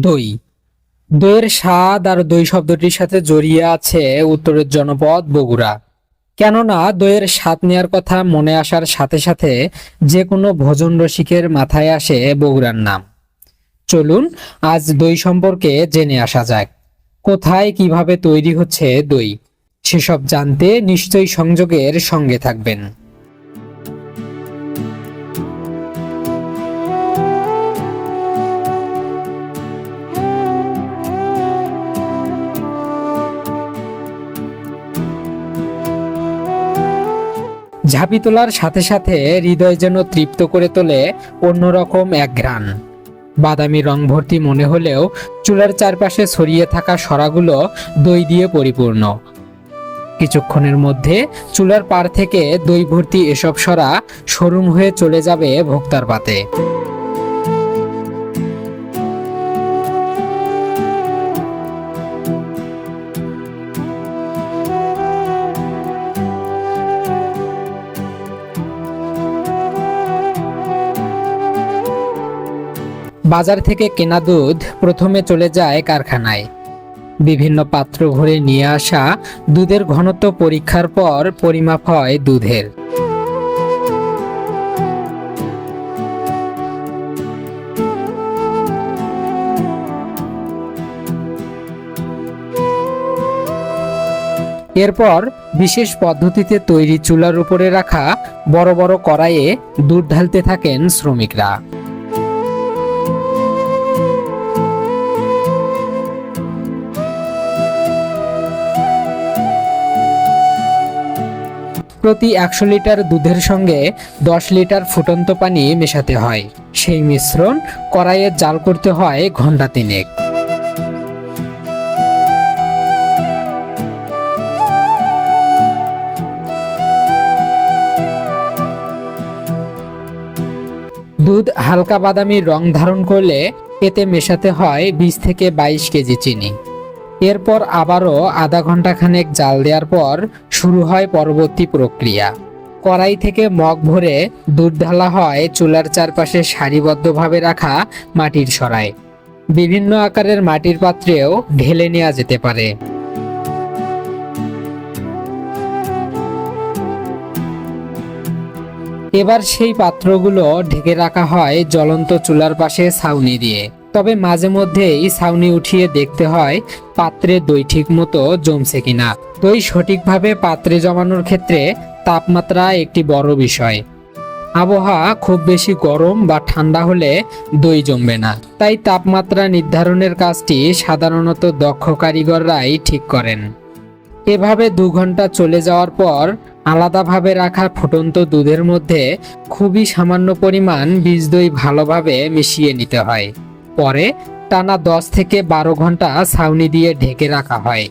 দই। দইয়ের স্বাদ আর দই শব্দটির সাথে জড়িয়ে আছে উত্তরের জনপদ বগুড়া। কেননা দইয়ের স্বাদ নেওয়ার কথা মনে আসার সাথে সাথে যে কোনো ভোজন রসিকের মাথায় আসে বগুড়ার নাম। চলুন আজ দই সম্পর্কে জেনে আসা যাক। কোথায় কীভাবে তৈরি হচ্ছে দই? সেসব জানতে নিশ্চয়ই সংযোগের সঙ্গে থাকবেন। ঝাঁপি তোলার সাথে সাথে হৃদয় যেন তৃপ্ত করে তোলে অন্যরকম এক গ্রান বাদামি রং ভর্তি মনে হলেও চুলার চারপাশে ছড়িয়ে থাকা সরাগুলো দই দিয়ে পরিপূর্ণ। কিছুক্ষণের মধ্যে চুলার পার থেকে দই ভর্তি এসব সরা সরুম হয়ে চলে যাবে ভোক্তার পাতে। বাজার থেকে কেনা দুধ প্রথমে চলে যায় কারখানায়। বিভিন্ন পাত্র ভরে নিয়ে আসা দুধের ঘনত্ব পরীক্ষার পর পরিমাপ হয় দুধের। এরপর বিশেষ পদ্ধতিতে তৈরি চুলার উপরে রাখা বড় বড় কড়াইয়ে দুধ ঢালতে থাকেন শ্রমিকরা। প্রতি একশো লিটার দুধের সঙ্গে দশ লিটার ফুটন্ত পানি মেশাতে হয়। সেই মিশ্রণ কড়াইয়ে জাল করতে হয় ঘণ্টা তিনেক। দুধ হালকা বাদামি রং ধারণ করলে এতে মেশাতে হয় বিশ থেকে বাইশ কেজি চিনি। এরপর আবারও আধা ঘণ্টা খানেক জাল দেওয়ার পর শুরু হয় পরবর্তী প্রক্রিয়া। কড়াই থেকে মগ ভরে দুধ ঢালা হয় চুলার চারপাশে সারিবদ্ধভাবে রাখা মাটির সরায়। বিভিন্ন আকারের মাটির পাত্রেও ঢেলে নেওয়া যেতে পারে। এবার সেই পাত্রগুলো ঢেকে রাখা হয় জ্বলন্ত চুলার পাশে ছাউনি দিয়ে। তবে মাঝে মধ্যেই ছাউনি উঠিয়ে দেখতে হয় পাত্রে দই ঠিক মতো জমছে কিনা। দই সঠিকভাবে পাত্রে জমানোর ক্ষেত্রে তাপমাত্রা একটি বড় বিষয়। আবহাওয়া খুব বেশি গরম বা ঠান্ডা হলে দই জমবে না। তাই তাপমাত্রা নির্ধারণের কাজটি সাধারণত দক্ষ কারিগররাই ঠিক করেন। এভাবে দু ঘণ্টা চলে যাওয়ার পর আলাদাভাবে রাখা ফুটন্ত দুধের মধ্যে খুবই সামান্য পরিমাণ বীজ দই ভালোভাবে মিশিয়ে নিতে হয়। পরে টানা দশ থেকে বারো ঘণ্টা ছাউনি দিয়ে ঢেকে রাখা হয়।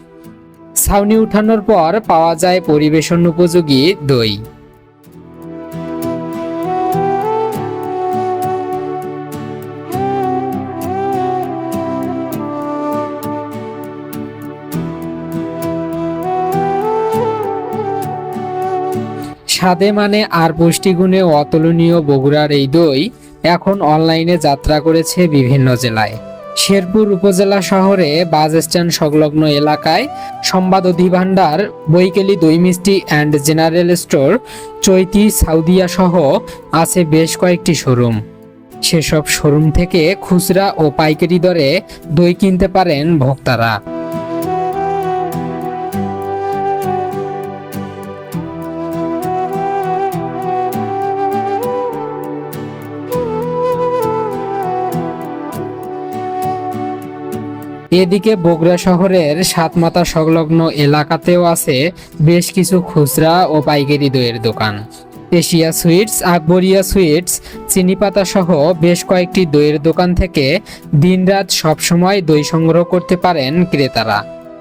ছাউনি উঠানোর পর পাওয়া যায় পরিবেশন উপযোগী দই। স্বাদে মানে আর পুষ্টিগুণে অতুলনীয় বগুড়ার এই দই এখন অনলাইনে যাত্রা করেছে বিভিন্ন জেলায়। শেরপুর উপজেলা শহরে বাস স্ট্যান্ড সংলগ্ন এলাকায় সংবাদ অধিভাণ্ডার বৈকেলি দই মিষ্টি and general store Chaiti Saudia সহ আছে বেশ কয়েকটি শোরুম। সেসব শোরুম থেকে খুচরা ও পাইকারি দরে দই কিনতে পারেন ভোক্তারা। এদিকে বগুড়া শহরের সাতমাতা সংলগ্ন এলাকাতেও আছে বেশ কিছু খুচরা ও পাইকারি দইয়ের দোকান। এশিয়া সুইটস, আকবরিয়া সুইটস, চিনিপাতা সহ বেশ কয়েকটি দইয়ের দোকান থেকে দিনরাত সবসময় দই সংগ্রহ করতে পারেন ক্রেতারা।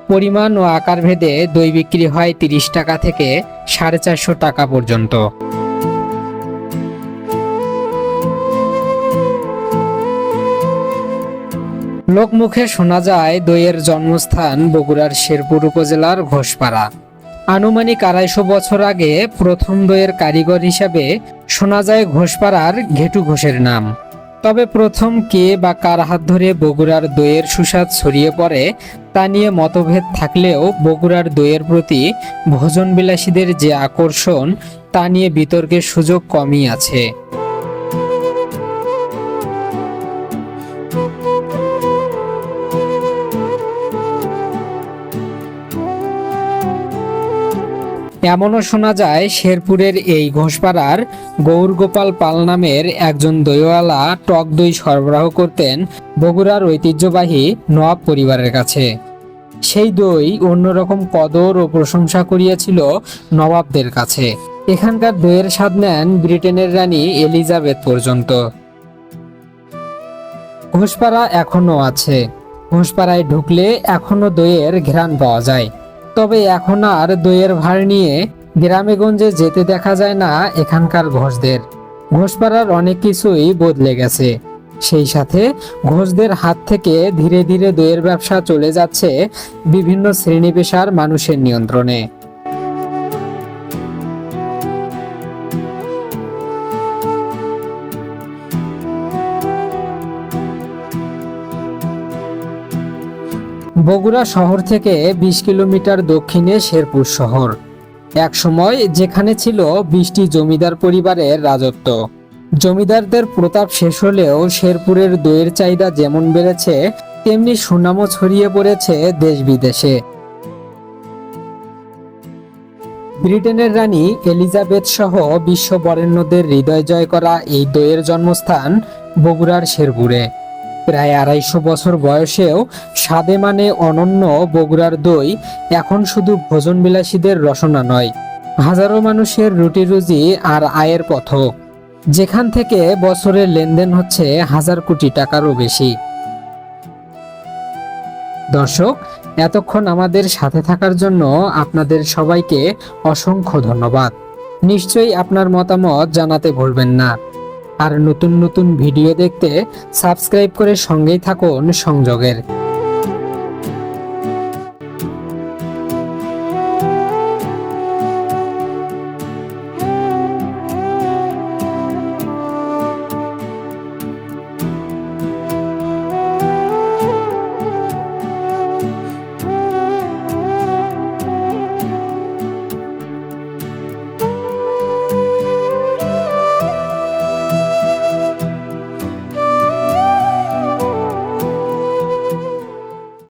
পরিমাণ ও আকার ভেদে দই বিক্রি হয় তিরিশ টাকা থেকে সাড়ে চারশো টাকা পর্যন্ত। লোকমুখে শোনা যায় দইয়ের জন্মস্থান বগুড়ার শেরপুর উপজেলার ঘোষপাড়া। আনুমানিক আড়াইশো বছর আগে প্রথম দইয়ের কারিগর হিসাবে শোনা যায় ঘোষপাড়ার ঘেটু ঘোষের নাম। তবে প্রথম কে বা কার হাত ধরে বগুড়ার দইয়ের সুস্বাদ ছড়িয়ে পড়ে তা নিয়ে মতভেদ থাকলেও বগুড়ার দইয়ের প্রতি ভোজনবিলাসীদের যে আকর্ষণ তা নিয়ে বিতর্কের সুযোগ কমই আছে। এমনও শোনা যায় শেরপুরের এই ঘোষপাড়ার গৌরগোপাল পাল নামের একজন দইওয়ালা টক দই সরবরাহ করতেন বগুড়ার ঐতিহ্যবাহী নওয়াব পরিবারের কাছে। সেই দই অন্যরকম কদর ও প্রশংসা করিয়াছিল নবাবদের কাছে। এখানকার দইয়ের স্বাদ নেন ব্রিটেনের রানী এলিজাবেথ পর্যন্ত। ঘোষপাড়া এখনও আছে। ঘোষপাড়ায় ঢুকলে এখনও দইয়ের ঘ্রাণ পাওয়া যায়। তবে এখন আর দইয়ের ভার নিয়ে গ্রামে গঞ্জে যেতে দেখা যায় না এখানকার ঘোষদের। ঘোষপাড়ার অনেক কিছুই বদলে গেছে। সেই সাথে ঘোষদের হাত থেকে ধীরে ধীরে দইয়ের ব্যবসা চলে যাচ্ছে বিভিন্ন শ্রেণি পেশার মানুষের নিয়ন্ত্রণে। বগুড়া শহর থেকে বিশ কিলোমিটার দক্ষিণে শেরপুর শহর। এক সময় যেখানে ছিল বিশটি জমিদার পরিবারের রাজত্ব। জমিদারদের প্রতাপ শেষ হলেও শেরপুরের দইয়ের চাহিদা যেমন বেড়েছে, তেমনি সুনামও ছড়িয়ে পড়েছে দেশ বিদেশে ব্রিটেনের রানী এলিজাবেথ সহ বিশ্ব বরেণ্যদের হৃদয় জয় করা এই দইয়ের জন্মস্থান বগুড়ার শেরপুরে। প্রায় আড়াইশো বছর বয়সেও স্বাদে মানে অনন্য বগুড়ার দই, এখন শুধু ভোজনবিলাসীদের রসনা নয়। হাজারো মানুষের রুটি রুজি আর আয়ের পথ যেখান থেকে বছরের লেনদেন হচ্ছে হাজার কোটি টাকারও বেশি। দর্শক, এতক্ষণ আমাদের সাথে থাকার জন্য আপনাদের সবাইকে অসংখ্য ধন্যবাদ। নিশ্চয়ই আপনার মতামত জানাতে ভুলবেন না। আর নতুন নতুন ভিডিও দেখতে সাবস্ক্রাইব করে সঙ্গেই থাকুন সংযোগের।